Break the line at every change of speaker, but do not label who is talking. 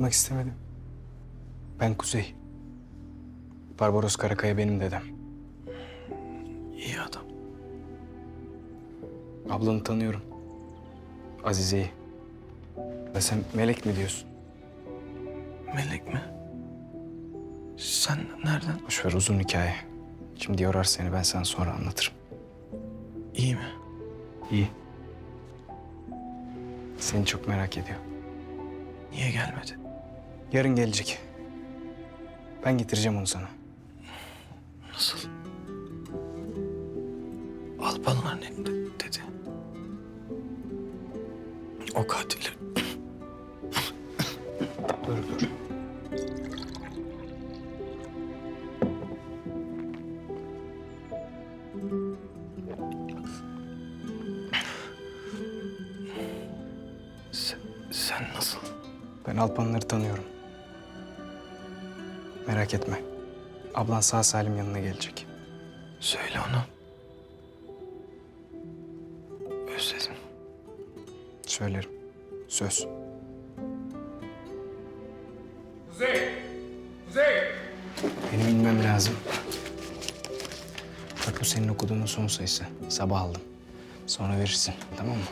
korkutmak istemedim. Ben Kuzey. Barbaros Karakaya benim dedem.
İyi adam.
Ablanı tanıyorum. Azize'yi. Ve sen melek mi diyorsun?
Melek mi? Sen nereden?
Boş ver uzun hikaye. Şimdi yorar seni ben sana sonra anlatırım.
İyi mi?
İyi. Seni çok merak ediyor.
Niye gelmedi?
Yarın gelecek. Ben getireceğim onu sana.
Nasıl? Alpanların elinde dedi. O katiller.
Dur dur.
Sen, sen nasıl?
Ben Alpanları tanıyorum. Merak etme. Ablan sağ salim yanına gelecek.
Söyle ona. Özledim.
Söylerim. Söz.
Kuzey! Kuzey!
Benim inmem lazım. Bak bu senin okuduğunun son sayısı. Sabah aldım. Sonra verirsin. Tamam mı?